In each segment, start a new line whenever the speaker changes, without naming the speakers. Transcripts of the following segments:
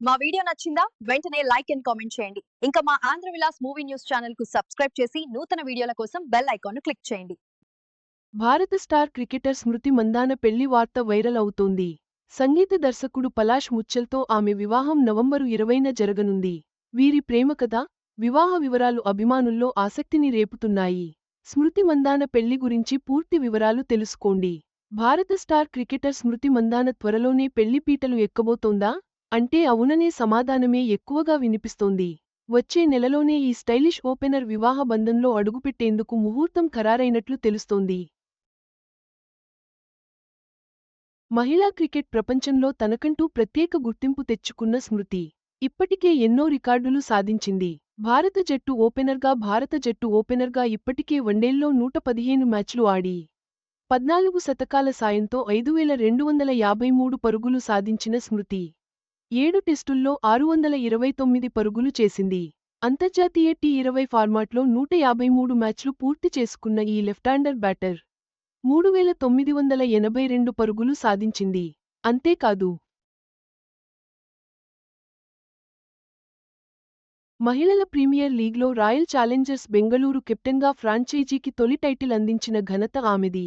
మా వీడియో నచ్చిందా? వెంటనే లైక్ అండ్ కామెంట్ చేయండి. ఇంకా మా ఆంధ్ర విలాస్ మూవీ న్యూస్ ఛానల్కు సబ్స్క్రైబ్ చేసి నూతన వీడియోల కోసం బెల్ ఐకాన్ను క్లిక్ చేయండి.
భారత స్టార్ క్రికెటర్ స్మృతి మందాన పెళ్ళి వార్త వైరల్ అవుతోంది. సంగీత దర్శకుడు పలాష్ ముచ్చల్తో ఆమె వివాహం నవంబరు ఇరవైన జరగనుంది. వీరి ప్రేమ కథ వివాహ వివరాలు అభిమానుల్లో ఆసక్తిని రేపుతున్నాయి. స్మృతి మందాన పెళ్ళి గురించి పూర్తి వివరాలు తెలుసుకోండి. భారత స్టార్ క్రికెటర్ స్మృతి మందాన త్వరలోనే పెళ్ళిపీటలు ఎక్కబోతోందా? అంటే అవుననే సమాధానమే ఎక్కువగా వినిపిస్తోంది. వచ్చే నెలలోనే ఈ స్టైలిష్ ఓపెనర్ వివాహ బంధంలో అడుగుపెట్టేందుకు ముహూర్తం ఖరారైనట్లు తెలుస్తోంది. మహిళా క్రికెట్ ప్రపంచంలో తనకంటూ ప్రత్యేక గుర్తింపు తెచ్చుకున్న స్మృతి. ఇప్పటికే ఎన్నో రికార్డులు సాధించింది. భారత జట్టు ఓపెనర్గా భారత జట్టు ఓపెనర్గా ఇప్పటికే వన్డేల్లో నూట పదిహేను మ్యాచ్లు ఆడి పద్నాలుగు శతకాల సాయంతో ఐదు వేల రెండు వందల యాభై మూడు పరుగులు సాధించిన స్మృతి. ఏడు టెస్టుల్లో ఆరు వందల ఇరవై తొమ్మిది పరుగులు చేసింది. అంతర్జాతీయ టీ ఇరవై ఫార్మాట్లో నూట యాభై మూడు మ్యాచ్లు పూర్తి చేసుకున్న ఈ లెఫ్టాండర్ బ్యాటర్ మూడు వేల తొమ్మిది వందల ఎనభై రెండు పరుగులు సాధించింది. అంతేకాదు మహిళల ప్రీమియర్ లీగ్లో రాయల్ ఛాలెంజర్స్ బెంగళూరు కెప్టెన్గా ఫ్రాంచైజీకి తొలి టైటిల్ అందించిన ఘనత ఆమెది.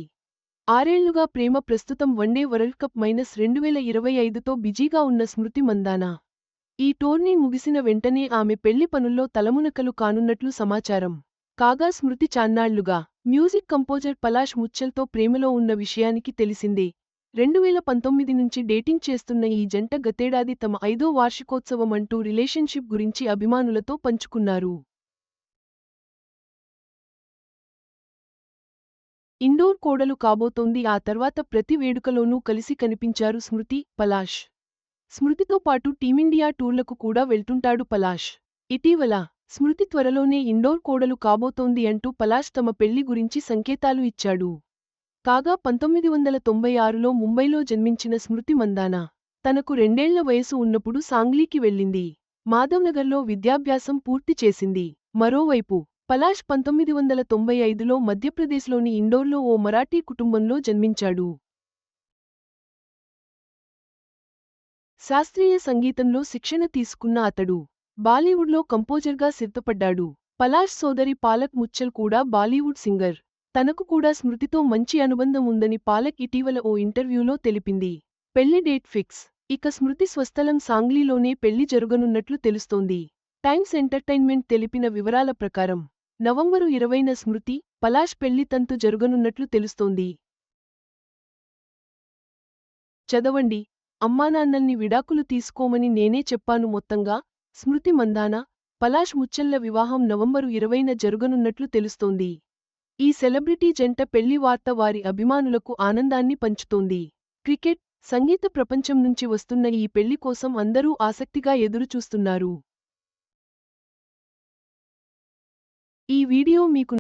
ఆరేళ్ళుగా ప్రేమ ప్రస్తుతం వన్డే వరల్డ్ కప్ మైనస్ రెండు వేల ఇరవై ఐదుతో బిజీగా ఉన్న స్మృతి మందానా. ఈ టోర్నీ ముగిసిన వెంటనే ఆమె పెళ్ళి పనుల్లో తలమునకలు కానున్నట్లు సమాచారం. కాగా స్మృతి చాన్నాళ్ళుగా మ్యూజిక్ కంపోజర్ పలాష్ ముచ్చల్తో ప్రేమలో ఉన్న విషయానికి తెలిసిందే. రెండు వేల పంతొమ్మిది నుంచి డేటింగ్ చేస్తున్న ఈ జంట గతేడాది తమ ఐదో వార్షికోత్సవం అంటూ రిలేషన్షిప్ గురించి అభిమానులతో పంచుకున్నారు. ఇండోర్ కోడలు కాబోతోంది. ఆ తర్వాత ప్రతి వేడుకలోనూ కలిసి కనిపించారు స్మృతి పలాష్. స్మృతితో పాటు టీమిండియా టూర్లకు కూడా వెళ్తుంటాడు పలాష్. ఇటీవల స్మృతి త్వరలోనే ఇండోర్ కోడలు కాబోతోంది అంటూ పలాష్ తమ పెళ్ళి గురించి సంకేతాలు ఇచ్చాడు. కాగా పంతొమ్మిది వందల తొంభై ఆరులో ముంబైలో జన్మించిన స్మృతి మందానా తనకు రెండేళ్ళ వయసు ఉన్నప్పుడు సాంగ్లీకి వెళ్ళింది. మాధవ్నగర్లో విద్యాభ్యాసం పూర్తి చేసింది. మరోవైపు పలాష్ పంతొమ్మిది వందల తొంభై ఐదులో మధ్యప్రదేశ్లోని ఇండోర్లో ఓ మరాఠీ కుటుంబంలో జన్మించాడు. శాస్త్రీయ సంగీతంలో శిక్షణ తీసుకున్న అతడు బాలీవుడ్లో కంపోజర్గా సిద్ధపడ్డాడు. పలాష్ సోదరి పాలక్ ముచ్చల్ కూడా బాలీవుడ్ సింగర్. తనకు కూడా స్మృతితో మంచి అనుబంధం ఉందని పాలక్ ఇటీవల ఓ ఇంటర్వ్యూలో తెలిపింది. పెళ్ళి డేట్ ఫిక్స్. ఇక స్మృతి స్వస్థలం సాంగ్లీలోనే పెళ్ళి జరుగనున్నట్లు తెలుస్తోంది. టైమ్స్ ఎంటర్టైన్మెంట్ తెలిపిన వివరాల ప్రకారం నవంబరు ఇరవైన స్మృతి పలాష్ పెళ్ళి తంతు జరుగనున్నట్లు తెలుస్తోంది. చదవండి. అమ్మానాన్నల్ని విడాకులు తీసుకోమని నేనే చెప్పాను మొత్తంగా స్మృతి మందాన పలాష్ ముచ్చల్ల వివాహం నవంబరు ఇరవైన జరుగనున్నట్లు తెలుస్తోంది. ఈ సెలబ్రిటీ జంట పెళ్ళి వార్త వారి అభిమానులకు ఆనందాన్ని పంచుతోంది. క్రికెట్ సంగీత ప్రపంచం నుంచి వస్తున్న ఈ పెళ్ళి కోసం అందరూ ఆసక్తిగా ఎదురుచూస్తున్నారు. ఈ వీడియో మీకు